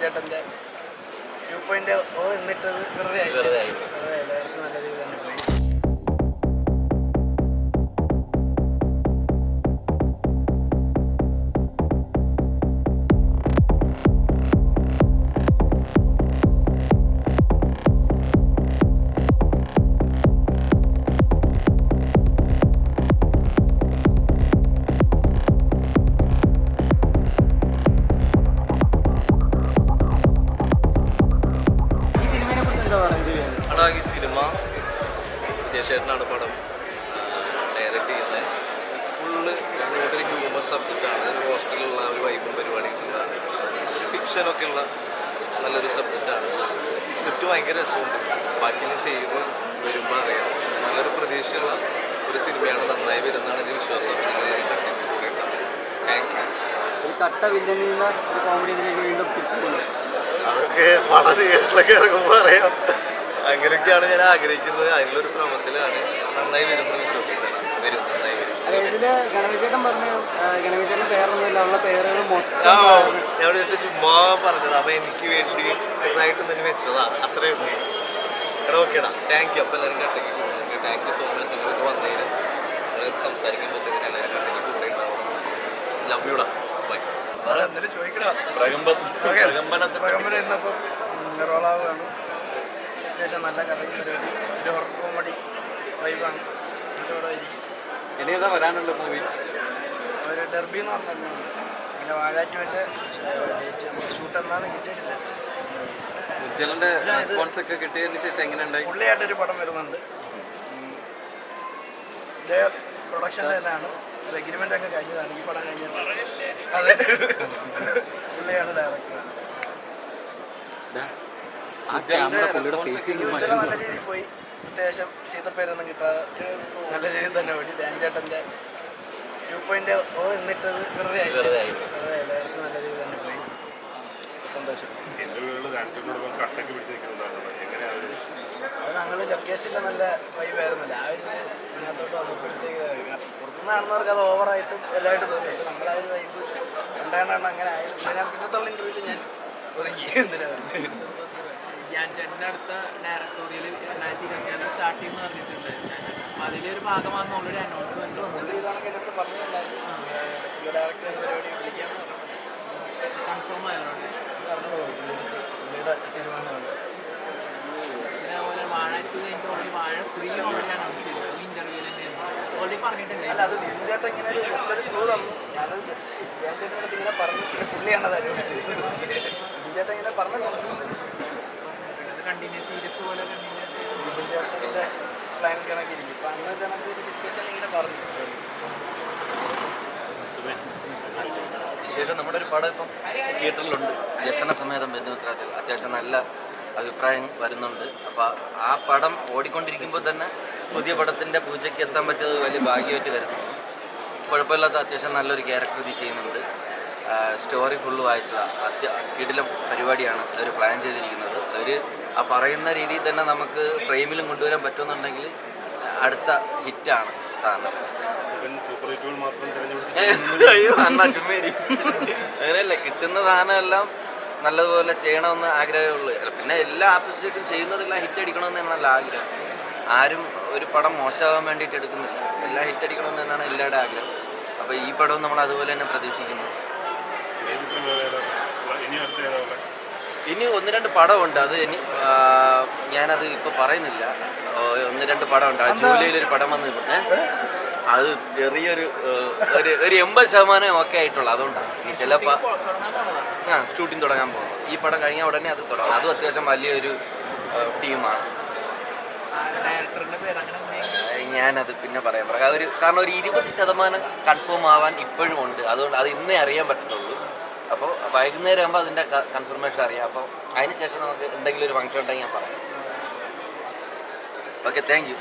ചേട്ടന്റെ two point ഓ എന്നിട്ടത് വെറുതെ ആയി വെറുതെ ആയി. ജയശേഖരനാണ് പടം. ഡയറക്റ്റ് ചെയ്യുന്നത് ഫുള്ള് ഒരു ഹ്യൂമർ സബ്ജക്റ്റാണ് ഒരു ഹോസ്റ്റലിലുള്ള ഒരു വൈബും ഒരു ഫിക്ഷനൊക്കെ ഉള്ള നല്ലൊരു സബ്ജക്റ്റാണ് സ്ക്രിപ്റ്റ് ഭയങ്കര രസമുണ്ട്. ബാക്കി ഞാൻ ചെയ്ത് വരുമ്പോൾ അറിയാം. നല്ലൊരു പ്രതീക്ഷയുള്ള ഒരു സിനിമയാണ് നന്നായി വരുന്നതാണ് എന്റെ വിശ്വാസം. താങ്ക് യു കട്ട വില്ലനിൽ നിന്ന് വീണ്ടും തിരിച്ചു അതൊക്കെ പണത് കേട്ടിലൊക്കെ ഇറങ്ങുമ്പോൾ അറിയാം. അങ്ങനെയൊക്കെയാണ് ഞാൻ ആഗ്രഹിക്കുന്നത്. അതിനുള്ളൊരു ശ്രമത്തിലാണ് നന്നായി വരുന്ന വിശ്വസിക്കുന്നത് വരും നന്നായി വരും. അല്ല ഇതിൽ പറഞ്ഞു ഗണവിചേട്ടൻ പേരൊന്നുമില്ല ഉള്ള പേരുകൾ ഞാൻ ഇവിടെ ചുമ്മാ പറഞ്ഞത്. അപ്പൊ എനിക്ക് വേണ്ടി ചെറുതായിട്ട് തന്നെ വെച്ചതാ. അത്രേ ഉള്ളൂ. എടാ ഓക്കേടാ. താങ്ക് യു അപ്പൊ എല്ലാവരും കട്ടയ്ക്ക് പോകുന്നുണ്ട് താങ്ക് യു സോ മച്ച് നിങ്ങൾക്ക് വന്നതിന് നിങ്ങൾ സംസാരിക്കാൻ പറ്റുന്നതിന് എല്ലാവരും കട്ടയ്ക്ക് കൂടെ ലവ് യുടാ ബൈ വേറെ എന്തെങ്കിലും ചോദിക്കടാ പ്രകമ്പനത്തിൽ പ്രകമ്പനം ഇന്നപ്പം റോളാവുകയാണ് അത്യാവശ്യം നല്ല കഥയും ഒരു ഹൊറർ കോമഡി വൈബാണ് ഇനി ഏതാ വരാനുള്ള മൂവി ഒരു ഡെർബി എന്ന് പറഞ്ഞിട്ടുണ്ട്. പിന്നെ വാഴാറ്റുവിന്റെ ഡേറ്റ് നമുക്ക് ഷൂട്ട് എന്നാണ് കിട്ടിയിട്ടില്ല. ഉജ്ജലന്റെ റെസ്പോൺസ് ഒക്കെ കിട്ടിയതിന് ശേഷം എങ്ങനെ ഉണ്ടായി? പുള്ളിയായിട്ടൊരു പടം വരുന്നുണ്ട്. പ്രൊഡക്ഷൻ ഇതേ തന്നെയാണ്. അത് എഗ്രിമെന്റ് ഒക്കെ കഴിഞ്ഞതാണ്. ഈ പടം കഴിഞ്ഞിട്ട്. അതെ. പുള്ളിയാണ് ഡയറക്ടർ നല്ല രീതിയിൽ പോയി. അത്യാവശ്യം ചീത്തപ്പേരൊന്നും കിട്ടാതെ നല്ല രീതിയിൽ തന്നെ ഓടി. ഡാൻചേട്ടന്റെ ടു പോയിന്റ് ഓ എന്നിട്ടത് വെറുതെ ആയി വെറുതെ ആയി. എല്ലാവർക്കും നല്ല രീതിയിൽ തന്നെ പോയി. സന്തോഷം. അത് ഞങ്ങൾ ലൊക്കേഷനിൽ നല്ല വൈബായിരുന്നു രാവിലെ ഇതിനകത്തോട്ട് വന്നപ്പോഴത്തേക്ക് പുറത്തുനിന്ന് കാണുന്നവർക്ക് അത് ഓവറായിട്ടും എല്ലായിട്ടും തോന്നി. പക്ഷെ നമ്മൾ ആ ഒരു വൈബ് ഉണ്ടാകണം അങ്ങനെ ആയത്. ഞാൻ പിന്നത്തുള്ള ഇന്റർവ്യൂവിൽ ഞാൻ ഒതുങ്ങി. എന്തിനാണ് ചേട്ടന്റെ അടുത്ത ഡയറക്ടോറിയൽ രണ്ടായിരത്തി ഇരുപത്തിയാറ് സ്റ്റാർട്ട് ചെയ്യുമെന്ന് പറഞ്ഞിട്ടുണ്ട്. അപ്പം അതിലൊരു ഭാഗമാണ് ഓൾറെഡി അനൗൺസ്മെന്റ് പുള്ളി വന്നത് കൺഫേം ആയതുകൊണ്ട് അതുപോലെ വാഴ ടു എനിക്ക് ഓൾറെഡി വാഴ ത്രീ ഓൾറെഡി അനൗൺസ് ചെയ്തു. ഈ തന്നെയായിരുന്നു ഓൾറെഡി പറഞ്ഞിട്ടുണ്ട്. ജസ്റ്റ് ഒരു ഞാനത് ജസ്റ്റ് ഇങ്ങനെ പറഞ്ഞു പുള്ളിയാണ് അതായത് അനുഭവിച്ചത് ബിന്ദുചേട്ടൻ ഇങ്ങനെ പറഞ്ഞിട്ടുണ്ട്. കണ്ടിന്യൂസ് സീരീസ് പോലെ കണ്ടിന്യൂസ് പ്ലാൻ കണക്കിരിക്കും ഇപ്പം അന്ന് കണക്ക് ഡിസ്കഷൻ ഇങ്ങനെ പറഞ്ഞു. വിശേഷം നമ്മുടെ ഒരു പടം ഇപ്പം തിയേറ്ററിലുണ്ട് വ്യസന സമേതം ബന്ധുമിത്രാത്തിൽ അത്യാവശ്യം നല്ല അഭിപ്രായം വരുന്നുണ്ട്. അപ്പോൾ ആ പടം ഓടിക്കൊണ്ടിരിക്കുമ്പോൾ തന്നെ പുതിയ പടത്തിന്റെ പൂജയ്ക്ക് എത്താൻ പറ്റിയത് വലിയ ഭാഗ്യമായിട്ട് വരുന്നുണ്ട് കുഴപ്പമില്ലാത്ത അത്യാവശ്യം നല്ലൊരു ക്യാരക്ടർ ഇത് ചെയ്യുന്നുണ്ട്. സ്റ്റോറി ഫുള്ള് വായിച്ചതാണ് അത്യ കിടിലം പരിപാടിയാണ് അവർ പ്ലാൻ ചെയ്തിരിക്കുന്നത്. അവർ ആ പറയുന്ന രീതിയിൽ തന്നെ നമുക്ക് ഫ്രെയിമിലും കൊണ്ടുവരാൻ പറ്റുമെന്നുണ്ടെങ്കിൽ അടുത്ത ഹിറ്റാണ് സാധനം അയ്യോ അണ്ണാ ചുമ്മേരി അങ്ങനെയല്ല കിട്ടുന്ന സാധനമെല്ലാം നല്ലതുപോലെ ചെയ്യണമെന്ന് ആഗ്രഹമേ ഉള്ളൂ. പിന്നെ എല്ലാ ആർട്ടിസ്റ്റുകൾക്കും ചെയ്യുന്നതെല്ലാം ഹിറ്റ് അടിക്കണമെന്ന് തന്നെയല്ല ആഗ്രഹം. ആരും ഒരു പടം മോശമാവാൻ വേണ്ടിയിട്ട് എടുക്കുന്നില്ല. എല്ലാം ഹിറ്റ് അടിക്കണമെന്ന് തന്നെയാണ് എല്ലാവരുടെ ആഗ്രഹം. അപ്പോൾ ഈ പടവും നമ്മൾ അതുപോലെ തന്നെ പ്രതീക്ഷിക്കുന്നു? ഇനി ഒന്ന് രണ്ട് പടമുണ്ട്. അത് ഇനി ഞാനത് ഇപ്പൊ പറയുന്നില്ല. ഒന്ന് രണ്ട് പടമുണ്ട്. ആ ജൂലൈയിൽ ഒരു പടം വന്ന് അത് ചെറിയൊരു ഒരു ഒരു എൺപത് ശതമാനം ഒക്കെ ആയിട്ടുള്ളൂ. അതുകൊണ്ടാണ് ഇനി ചിലപ്പോൾ ആ ഷൂട്ടിംഗ് തുടങ്ങാൻ പോകുന്നു. ഈ പടം കഴിഞ്ഞാൽ ഉടനെ അത് തുടങ്ങും. അതും അത്യാവശ്യം വലിയൊരു ടീമാണ്. ഞാനത് പിന്നെ പറയാൻ പറയാം. ഒരു കാരണം ഒരു ഇരുപത് ശതമാനം കൺഫേം ആവാൻ ഇപ്പോഴും ഉണ്ട്. അതുകൊണ്ട് അത് ഇന്നേ അറിയാൻ പറ്റത്തുള്ളൂ. അപ്പോൾ വൈകുന്നേരം ആകുമ്പോൾ അതിന്റെ കൺഫർമേഷൻ അറിയാം. അപ്പോൾ അതിന് ശേഷം നമുക്ക് എന്തെങ്കിലും ഒരു ഫംഗ്ഷൻ ഉണ്ടെങ്കിൽ ഞാൻ പറയാം. Okay thank you